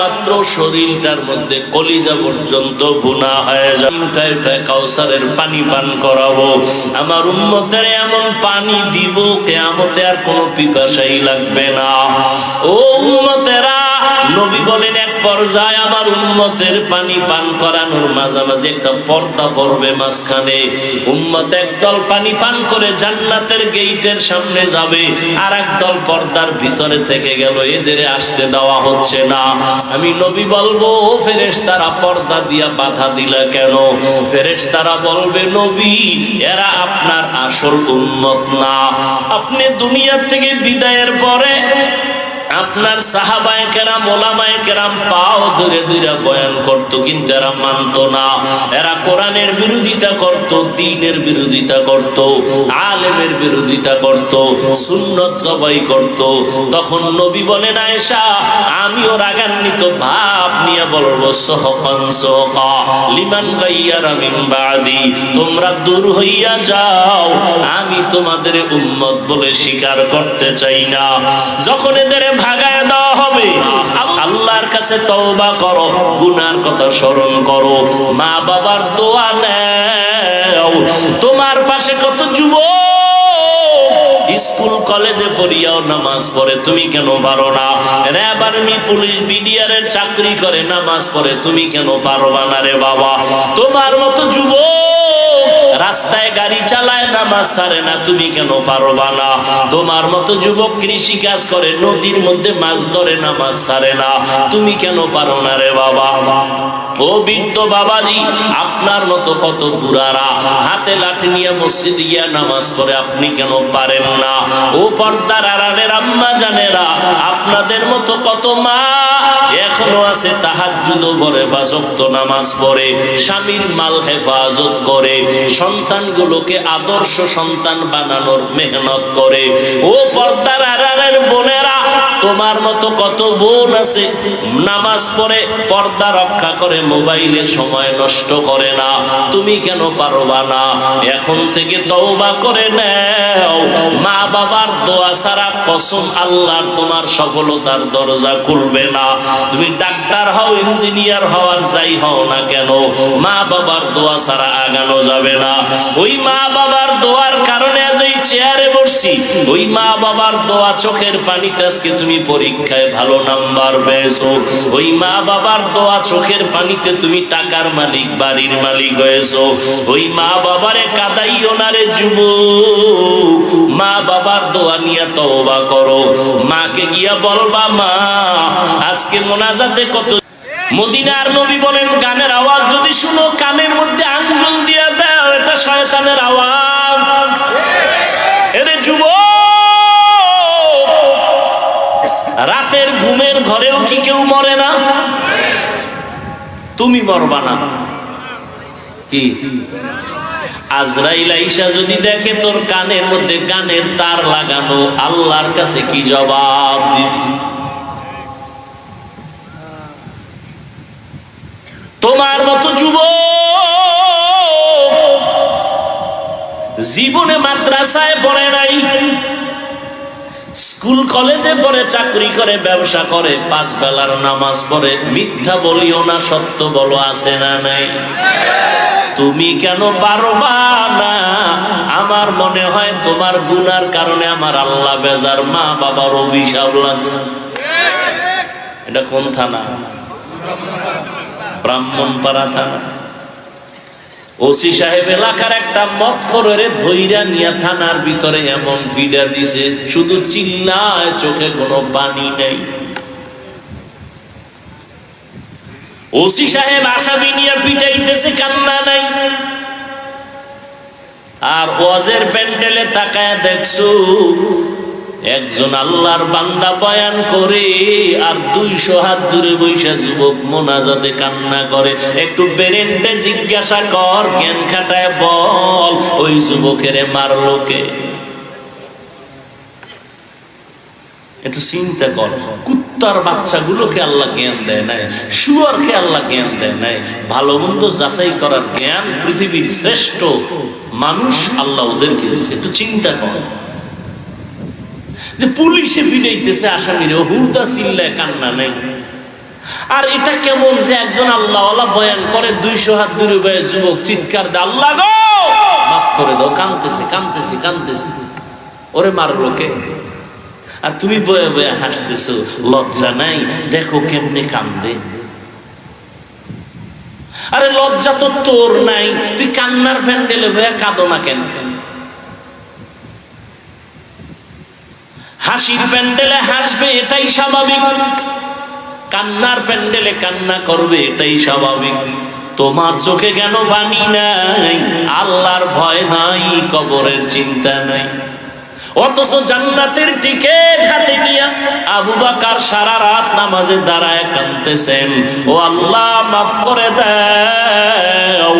মাত্র শরীরটার মধ্যে কলিজা পর্যন্ত বোনা হয়ে যায়। কাউসারের পানি পান করাবো। আমার উন্মতের এমন পানি দিব, কেয়ামতে আর কোনো পিপাসাই লাগবে না। ও উন্মতেরা নবী বলেন, এক পর্যায়ে আমার উন্মতের পানি পান করানোর মাঝামাঝি একটা পর্দা পড়বে মাঝখানে। উম্মত একদল পানি পান করে জান্নাতের গেইটের সামনে যাবে আর একদল পর্দার ভিতরে থেকে গেল, এদের আসতে দেওয়া হচ্ছে না। আমি নবী বলব, ও ফেরেশ তারা পর্দা দিয়া বাধা দিলা কেন? ফেরেশ তারা বলবে, নবী, এরা আপনার আসল উন্মত না। আপনি দুনিয়া থেকে বিদায়ের পরে আপনার সাহাবায় কেরাম, ওলামায় কেরাম পাও ধরে ধরে বয়ান করত, কিন্তু এরা মানত না। এরা কোরআনের বিরোধিতা করত, দিনের বিরোধিতা করত, আলেমের বিরোধিতা করত, সুন্নত জবাই করত। তখন নবী বলেন আয়েশা আমিও রাগান্বিত, ভাব নিয়ে বলব, সহকান সহকা, লিমান গাইয়ারা মিন বাদি, তোমরা দূর হইয়া যাও, আমি তোমাদের উম্মত বলে স্বীকার করতে চাই না। যখন এদের ভাগায় দেওয়া হবে। আল্লাহর কাছে তওবা করো, গুনার কথা স্মরণ করো। মা বাবার দোয়া নেও। তোমার পাশে কত যুবক? স্কুল, কলেজে পড়িয়াও নামাজ পড়ে, তুমি কেন পারো না? র্যাব আর্মি, পুলিশ বিডিআর এর চাকরি করে, নামাজ পড়ে, তুমি কেন পারো না রে বাবা? তোমার মতো যুবক রাস্তায় গাড়ি চালায় নামাজ সারে না, তুমি কেন পারবা না? তোমার মতো যুবক কৃষি কাজ করে, নদীর মধ্যে মাছ ধরে নামাজ সারে না। তুমি কেন পারো না রে বাবা? ও বৃদ্ধ বাবাজি, আপনার মতো কত বুড়ারা, হাতে লাঠি নিয়ে মসজিদ গিয়া নামাজ পড়ে আপনি কেন পারেন না? ও পর্দার আড়ালের আম্মা জানেরা, আপনাদের মতো কত মা এখনও আছে তাহাজ্জুদ পরে বাসক্ত নামাজ পড়ে, স্বামীর মাল হেফাজত করে, সন্তানগুলোকে আদর্শ সন্তান বানানোর মেহনত করে। ও পর্দার আড়ালের বোনেরা তোমার মতো কত বোন আছে, নামাজ পড়ে পর্দা রক্ষা করে মোবাইলে সময় নষ্ট করে না। তুমি কেন পারবা না? এখন থেকে তওবা করে নাও। মা বাবার দোয়া ছাড়া কসম আল্লাহর তোমার সফলতার দরজা খুলবে না। তুমি ডাক্তার হও, ইঞ্জিনিয়ার হওয়ার যাই হও না কেন মা বাবার দোয়া ছাড়া আগানো যাবে না। ওই মা বাবার দোয়ার কারণে এই চেয়ারে বসছি ওই মা বাবার দোয়া চোখের পানিতে আজকে তুমি পরীক্ষায় ভালো নাম্বার পেয়েছ। ওই মা বাবার দোয়া চোখের পানিতে তুমি টাকার মালিক বাড়ির মালিক হয়েছো। ওই মা বাবারে কাদাইও না রে যুব মা বাবার দোয়া নিয়ে তওবা করো। মাকে গিয়া বলবা মা আজকে মোনাজাতে কত মদিনার নবী বলেন গানের আওয়াজ যদি শুনো কানের তুমি মরবা না কি? আজরাইল আইসা যদি দেখে তোর কানের মধ্যে গানের তার লাগানো, আল্লাহর কাছে কি জবাব দিবি? তোমার মতো যুব জীবনে মাদ্রাসায় পড়ে নাই। স্কুল কলেজে পড়ে চাকরি করে, ব্যবসা করে, পাঁচ বেলার নামাজ পড়ে। মিথ্যা বলিও না, সত্য বলো, আছে না নাই? তুমি কেন পারবা না? আমার মনে হয় তোমার গুনার কারণে আমার আল্লাহ বেজার, মা বাবার অভিশাপ লাগছে। এটা কোন থানা? ব্রাহ্মণপাড়া থানা। ওসি সাহেব এলাকার একটা মত করে ধৈরা নিয়া থানার ভিতরে এমন ভিডা দিছে, শুধু চিল্লায় চোখে কোনো পানি নেই। ওসি সাহেব আসামি নিয়ে পিটাইতেছে, কান্না নাই। আর ওয়াজের প্যান্ডেলে তাকায় দেখছ একজন আল্লাহর বান্দা বয়ান করে আর দুইশো হাত দূরে বৈশা যুবক মোনাজাতে কান্না করে। একটু বেরেন্টে জিজ্ঞাসা কর, জ্ঞান খাটায় বল, ওই যুবকের মারলো কে? একটু চিন্তা কর, কুত্তার বাচ্চাগুলোকে আল্লাহ জ্ঞান দেয় নাই, শুয়ারকে আল্লাহ জ্ঞান দেয় নাই, ভালো মন্দ যাচাই করার জ্ঞান পৃথিবীর শ্রেষ্ঠ মানুষ আল্লাহ ওদেরকে দিয়েছে। একটু চিন্তা কর। যে পুলিশে বিড়াইতেছে আসামিরে। হুদা চিল্লায় কান্না নেই। আর এটা কেমন যে একজন আল্লাহ বয়ান করে, দুইশো হাত দূরে বয়ে যুবক চিৎকার দে আল্লাহ গো! মাফ করে দাও কানতেছে কানতেছে কানতেছে ওরে মারলো কে? আর তুমি বয়ে বয়ে হাসতেছো, লজ্জা নাই, দেখো কেমনে কান্দে। আরে লজ্জা তো তোর নাই, তুই কান্নার প্যান্ডেলে বয়ে কাঁদো না কেন? হাসির প্যান্ডেলে হাসবে, এটাই স্বাভাবিক। কান্নার প্যান্ডেলে কান্না করবে, এটাই স্বাভাবিক। তোমার চোখে কেন পানি নাই? আল্লাহর ভয় নাই, কবরের চিন্তা নাই। অথচ জান্নাতের টিকেট হাতে নিয়ে আবু বাকার সারা রাত নামাজে দাঁড়ায় কানতেছেন ও আল্লাহ, মাফ করে দাও।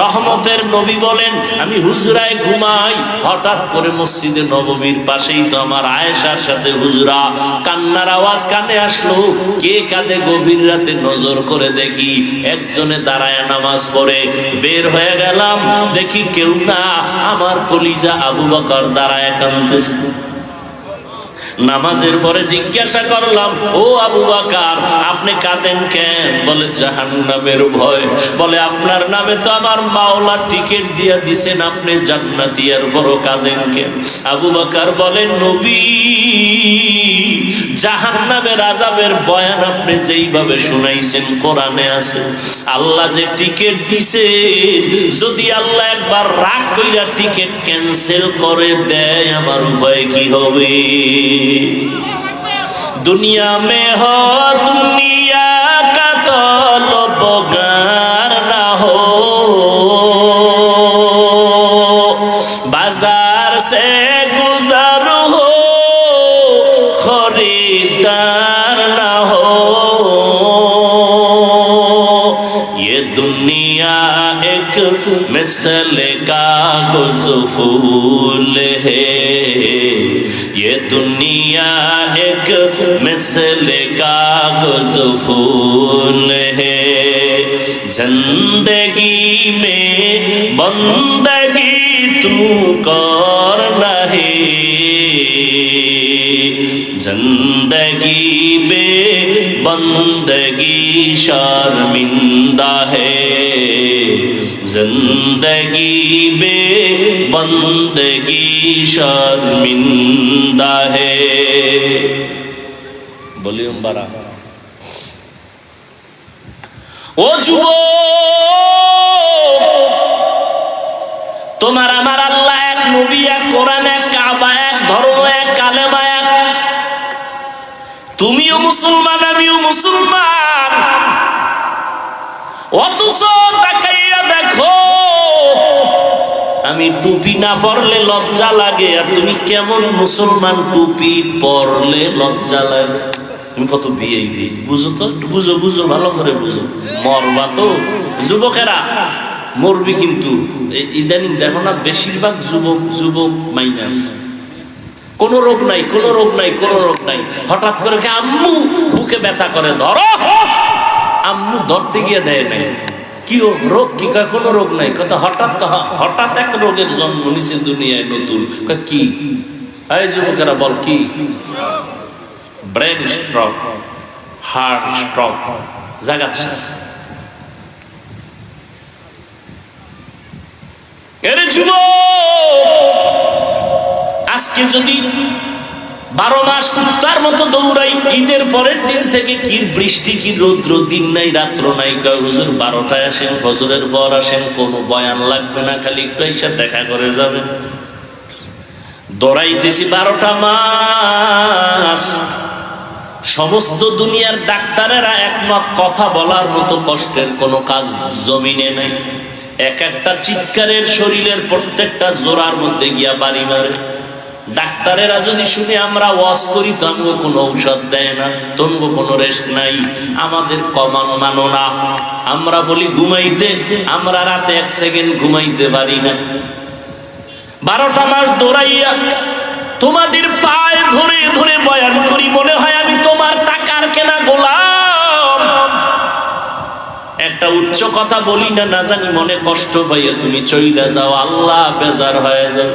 রহমতের নবী বলেন, আমি হুজরায় ঘুমাই, হঠাৎ করে মসজিদে নববীর পাশেই তো আমার আয়েশার সাথে হুজরা। কান্নার আওয়াজ কানে আসলো, কে কাঁদে গভীর রাতে নজর করে দেখি, একজনে দাঁড়ায় নামাজ পড়ে। বের হয়ে গেলাম, দেখি কেউ না, আমার কলিজা আবু বকর দাঁড়ায় কান্দতেছে নামাজের পরে জিজ্ঞাসা করলাম, ও আবু বাকার, আপনি কাঁদেন কেন? বলে জাহান নামের ভয়। বলে, আপনার নামে তো আমার মাওলা টিকিট দিয়া দিছেন, আপনি জান্নাতিয়ার বড় কাঁদেন কেন? আবু বাকার বলে, নবী জাহান্নামের আজাবের বয়ান আপনি যেইভাবে শুনাইছেন, কোরআনে আছে। আল্লাহ যে টিকিট দিছে, যদি আল্লাহ একবার রাগ কইরা টিকিট ক্যান্সেল করে দেয়, আমার উপায় কি হবে? দুনিয়া মে হ ये दुनिया एक मिसल का फूल है ये दुनिया एक मिसल का फूल है जिंदगी में बंदगी तू कर नहीं जिंदगी में बंदगी शर्मिंदा بندہ ہے۔ زندگی بے بندگی شرمندہ ہے۔ ভলিউম বাড়া ও যুব তোমার আমার আল্লাহ এক নবী এক কোরআন এক কাবা এক ধর্ম এক কালেমা এক তুমিও মুসলমান আমিও মুসলমান অথচ তাকাইয়া দেখো, আমি টুপি না পরলে লজ্জা লাগে। আর তুমি কেমন মুসলমান টুপি পরলে লজ্জা লাগে? তুমি কত বিয়ে। বুঝো তো? বুঝো বুঝো, ভালো করে বুঝো। মরবা তো। যুবকেরা, মরবি কিন্তু। ইদানিং দেখো না, বেশিরভাগ যুবক যুবক মাইনাস কোন রোগ নাই, কোন রোগ নাই, কোন রোগ নাই। হঠাৎ করে আম্মু, বুকে ব্যথা করে, ধরো। আম্মু ধরতে গিয়ে দেয় নাই। কি রোগ কি? কয়, কোনো রোগ নাই। কথা হঠাৎ হঠাৎ এক রোগের জন্ম নিছে দুনিয়ায় নতুন। কি? এই যুবকেরা বল, কি? ব্রেন স্ট্রক হার্ট স্ট্রক জাগাচ্ছে এর যুবক, আজকে যদি বারো মাস কুত্তার মতো দৌড়াই। ঈদের পরের দিন থেকে কি বৃষ্টি কি রৌদ্র, দিন নাই, রাত্র নাই। কয়, হুজুর, বারোটায় আসেন, ফজরের পর আসেন, কোনো বয়ান লাগবে না, খালি একটু এসে দেখা করে যাবেন। দৌড়াইতেছি বারোটা মাস। সমস্ত দুনিয়ার ডাক্তারেরা একমত, কথা বলার মতো কষ্টের কোনো কাজ জমিনে নাই। এক একটা চিৎকারের শরীরের প্রত্যেকটা জোড়ার মধ্যে গিয়া বাড়ি মারে ডাক্তারেরা যদি শুনে আমরা ওয়াশ করি, তো আমগো কোনো ঔষধ দেয় না তনগো কোনো রেস্ট নাই। আমাদের কমান মানো না। আমরা বলি, ঘুমাইতে। আমরা রাতে এক সেকেন্ড ঘুমাইতে পারি না। বারোটা মাস দৌড়াইয়া তোমাদের পায়ে ধরে ধরে বয়ান করি, মনে হয় আমি তোমার টাকার কেনা গোলাম। একটা উচ্চ কথা বলি না না জানি মনে কষ্ট পাইয়া তুমি চইলা যাও। আল্লাহ বেজার হয়ে যাও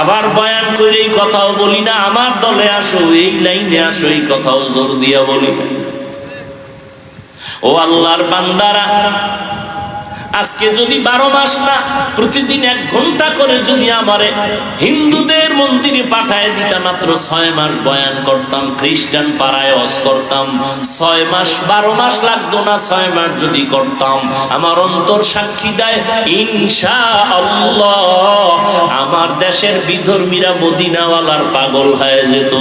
আবার বয়ান করে এই কথাও বলি না, আমার দলে আসো, এই লাইনে আসো, এই কথাও জোর দিয়া বলি। ও আল্লাহর বান্দারা আজকে যদি বারো মাস না, প্রতিদিন এক ঘণ্টা করে যদি আমারে হিন্দুদের মন্দিরে পাঠায় দিতা মাত্র ছয় মাস বয়ান করতাম, খ্রিস্টান পাড়ায় অস করতাম, ছয় মাস, বারো মাস লাগতো না, ছয় মাস যদি করতাম। আমার অন্তর সাক্ষী দেয় ইনশা আল্লাহ আমার দেশের বিধর্মীরা মদিনাওয়ালার পাগল হয়ে যেত।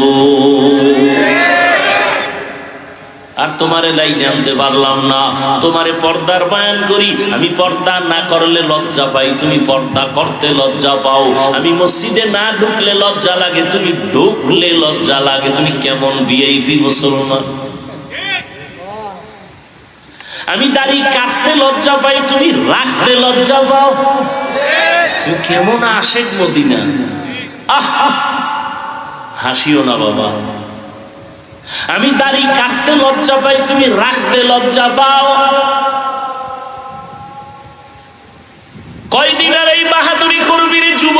আর তোমারে লাইনে আনতে পারলাম না। তোমারে পর্দার বয়ান করি। আমি পর্দা না করলে লজ্জা পাই। তুমি পর্দা করতে লজ্জা পাও। আমি মসজিদে না ঢুকলে লজ্জা লাগে। তুমি ঢুকলে লজ্জা লাগে। তুমি কেমন বিআইপি মুসলমান? আমি দাড়ি কাটতে লজ্জা পাই। তুমি রাখতে লজ্জা পাও। তুমি কেমন আশেক মদিনা। আহ। হাসিও না বাবা। আমি দাড়ি কাটতে লজ্জা পাই, তুমি রাখতে লজ্জা পাও। কয়দিন আর এই বাহাদুরি করবি রে যুব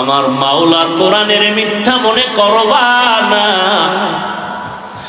আমার মাওলার কোরআনের মিথ্যা মনে করবা না।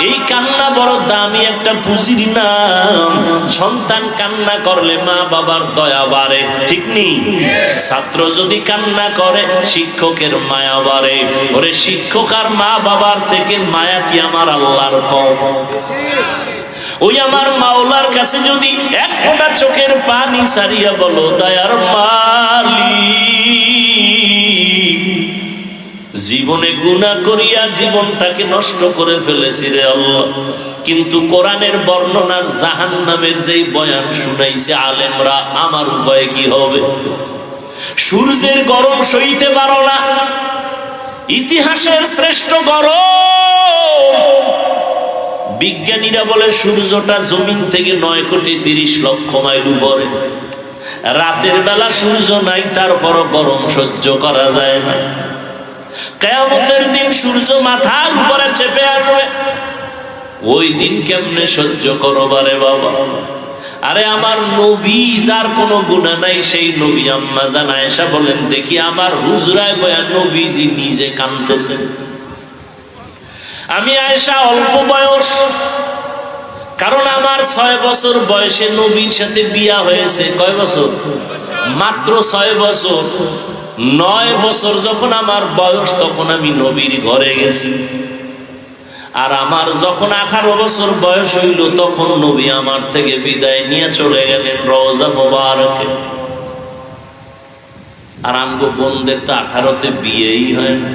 এই কান্না বড় দামি একটা পুঁজির নাম। সন্তান কান্না করলে মা বাবার দয়া বাড়ে, ঠিক নেই ছাত্র যদি কান্না করে, শিক্ষকের মায়া বাড়ে। ওরে শিক্ষক আর মা বাবার থেকে মায়া কি আমার আল্লাহর কম? ওই আমার মাওলার কাছে যদি এক ফোঁটা চোখের পানি সারিয়া বলো, দয়ার মালিক। জীবনে গুণা করিয়া জীবনটাকে নষ্ট করে ফেলেছি রে আল্লাহ। কিন্তু কোরআনের বর্ণনার জাহান নামের যেই বয়ান শুনাইছে আলেমরা, আমার উপায় কি হবে? সূর্যের গরম সইতে পারো না, ইতিহাসের শ্রেষ্ঠ গরম। বিজ্ঞানীরা বলে সূর্যটা জমিন থেকে নয় কোটি তিরিশ লক্ষ মাইল উপরে। রাতের বেলা সূর্য নাই, তারপরও গরম সহ্য করা যায় না। কেয়ামতের দিন সূর্য মাথার উপরে চেপে আসবে। ওই দিন কেমনে সহ্য করো বারে বাবা? আরে আমার নবী যার কোনো গুণা নাই, সেই নবী আম্মা জান আয়েশা বলেন, দেখি আমার হুজরায় বয়া নবীজি নিজে কানতেছেন আমি আয়েশা অল্প বয়স, কারণ আমার ছয় বছর বয়সে নবীর সাথে বিয়া হয়েছে। কয় বছর? মাত্র ছয় বছর। নয় বছর যখন আমার বয়স, তখন আমি নবীর ঘরে গেছি। আর আমার যখন আঠারো বছর বয়স হইল, তখন নবী আমার থেকে বিদায় নিয়ে চলে গেলেন রওজা মোবারকে। আর আমগো বোনদের তো আঠারোতে বিয়েই হয় না।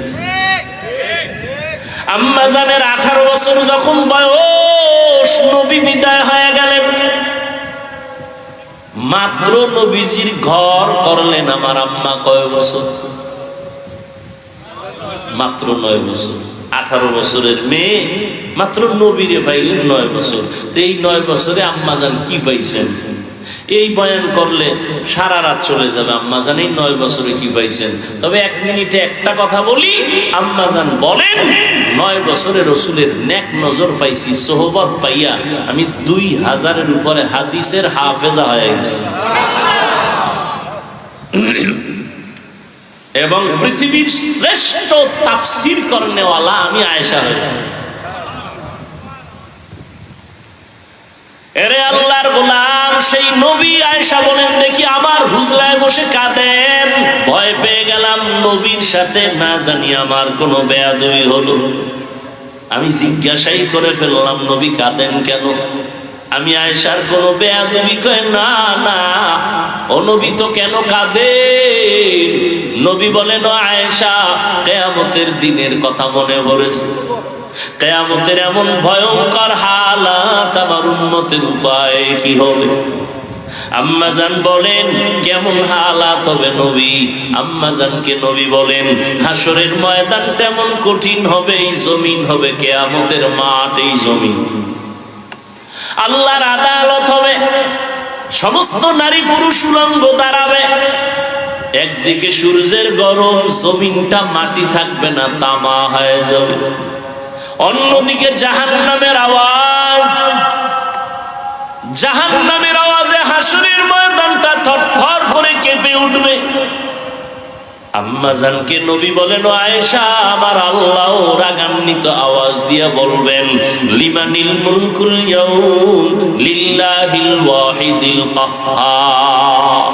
আম্মা জানের আঠারো বছর যখন বয়স, নবী বিদায় হয়ে গেলেন। মাত্র নবীজির ঘর করলেন আমার আম্মা কয় বছর? মাত্র নয় বছর। আঠারো বছরের মেয়ে, মাত্র নবীরে পাইলেন নয় বছর। তো এই নয় বছরে আম্মা যান কি পাইছেন? এই বয়ান করলে সারা রাত চলে যাবে। আম্মাজান এই নয় বছরে কি পাইছেন। তবে এক মিনিটে একটা কথা বলি আম্মাজান বলেন, নয় বছরে রসুলের নেক নজর পাইছি, সোহবত পাইয়া আমি দুই হাজারের উপরে হাদিসের হাফেজা হয়ে গেছি। এবং পৃথিবীর শ্রেষ্ঠ তাফসির করনেওয়ালা আমি আয়েশা হয়েছি। এরে আল্লাহর গোলাম সেই নবী আয়েশা বলেন, দেখি আমার হুজরায় বসে কাঁদেন। ভয় পেয়ে গেলাম নবীর সাথে, না জানি আমার কোনো বেয়াদবি হলো। আমি জিজ্ঞাসাই করে ফেললাম, নবী কাঁদেন কেন? আমি আয়েশার কোনো বেয়াদবি কয় না না, ও নবী তো কেন কাঁদে নবী বলেন, "ও আয়েশা, কেয়ামতের দিনের কথা মনে পড়েছে। কেয়ামতের এমন ভয়ঙ্কর হালাত আমার উন্নতের উপায় কি হবে? বলেন, কেমন হালাত হবে নবী? নবী বলেন হাসরের ময়দান তেমন কঠিন হবে, এই জমিন হবে কেয়ামতের মাঠ, এই জমিন। আল্লাহর আদালত হবে, সমস্ত নারী পুরুষ উলঙ্গ দাঁড়াবে। একদিকে সূর্যের গরম, জমিনটা মাটি থাকবে না, তামা হয়ে যাবে। অন্যদিকে জাহান নামের আওয়াজ। জাহান নামের আওয়াজে হাসুরের ময়দানটা থরথর করে কেঁপে উঠবে। আম্মাজানকে নবী বলেন, আয়েশা, আমার আল্লাহ রাগান্বিত আওয়াজ দিয়ে বলবেন, লিমানিল মুলকুল ইয়াউম লিল্লাহিল ওয়াহিদিল কাহ্হার।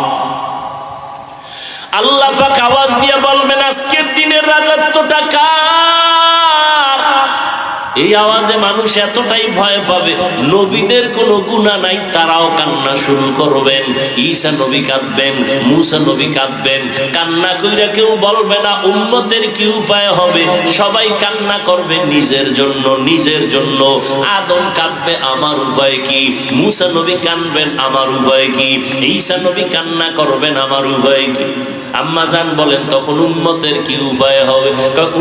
আল্লাহ পাক আওয়াজ দিয়ে বলবেন, আজকের দিনের রাজত্বটা কার? এই আওয়াজে মানুষ এতটাই ভয় পাবে, নবীদের কোনো গুণা নাই, তারাও কান্না শুরু করবেন। ঈসা নবী কাঁদবেন, মুসা নবী কাঁদবেন, কান্না কইরা কেউ বলবে না উন্নতের কি উপায় হবে? সবাই কান্না করবে নিজের জন্য নিজের জন্য। আদম কাঁদবে, আমার উপায় কি? মুসা নবী কাঁদবেন, আমার উপায় কি? ঈসা নবী কান্না করবেন, আমার উপায় কি? আম্মা জান বলেন, তখন উম্মতের কি উপায় হবে?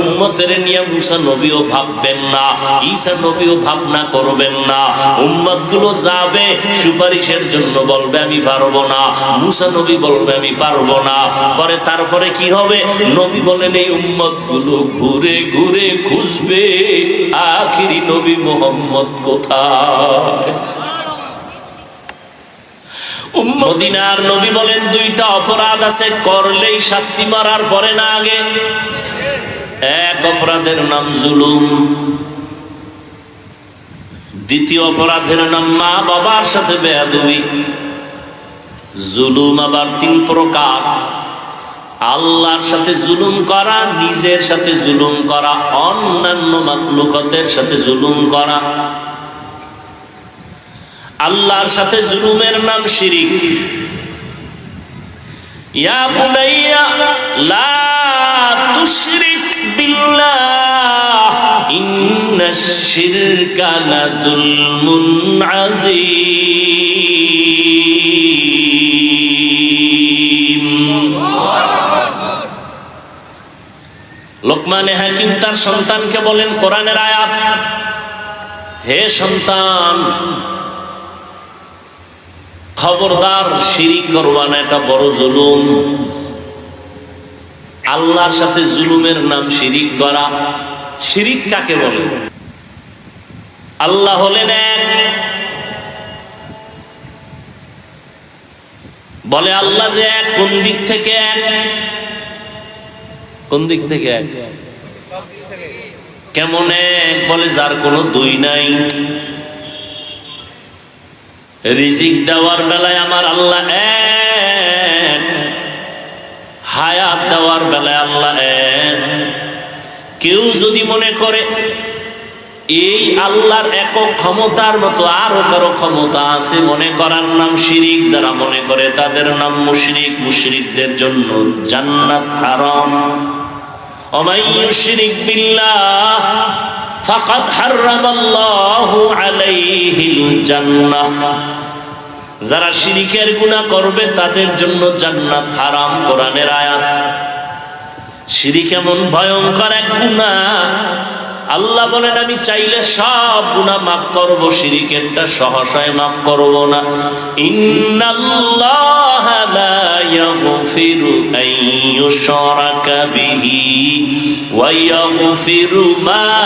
উম্মতের নিয়ে মুসা নবীও ভাববেন না। ঈসা নবীও ভাবনা করবেন না। উম্মতগুলো যাবে, সুপারিশের জন্য বলবে, আমি পারব না। মুসা নবী বলবে, আমি পারব না। পরে তারপরে কি হবে? নবী বলেন, এই উম্মতগুলো ঘুরে ঘুরে খুঁজবে। আখিরি নবী মোহাম্মদ কোথায়? মদিনার নবী বলেন, দুইটা অপরাধ আছে, করলেই শাস্তি মারার পরে না আগে? এক অপরাধের নাম জুলুম। দ্বিতীয় অপরাধের নাম মা বাবার সাথে বেয়াদবি। জুলুম আবার তিন প্রকার। আল্লাহর সাথে জুলুম করা, নিজের সাথে জুলুম করা, অন্যান্য মাফলুকতের সাথে জুলুম করা। আল্লাহর সাথে জুলুমের নাম শিরিক। ইয়া বুনাইয়া, লা তুশরিক বিল্লাহ। লোকমানে হাকিম তার সন্তানকে বলেন, কোরআনের আয়াত, হে সন্তান, খবরদার শিরিক করবা না এটা বড় জুলুম। আল্লাহর সাথে জুলুমের নাম শিরিক করা। শিরিক কাকে বলে? আল্লাহ হলেন এক। বলে আল্লাহ যে এক, কোন দিক থেকে এক? কোন দিক থেকে এক? কেমন এক? বলে যার কোনো দুই নাই। রিজিক দেওয়ার বেলায় আমার আল্লাহ এক। হায়াত দেওয়ার বেলায় আল্লাহ এক। কেউ যদি মনে করে, এই আল্লাহর একক ক্ষমতার মতো আরও কারও ক্ষমতা আছে, মনে করার নাম শিরিক, যারা মনে করে তাদের নাম মুশরিক, মুশরিকদের জন্য জান্নাত হারাম। আলাইহিল যারা শিরিকের গুণা করবে, তাদের জন্য জান্নাত হারাম, কোরআনের আয়াত। শিরিক এমন ভয়ঙ্কর এক গুনাহ আল্লাহ বলেন, আমি চাইলে সব গুনাহ মাফ করব শিরিকেরটা সহসায় মাফ করব না। ইন্নাল্লাহ মা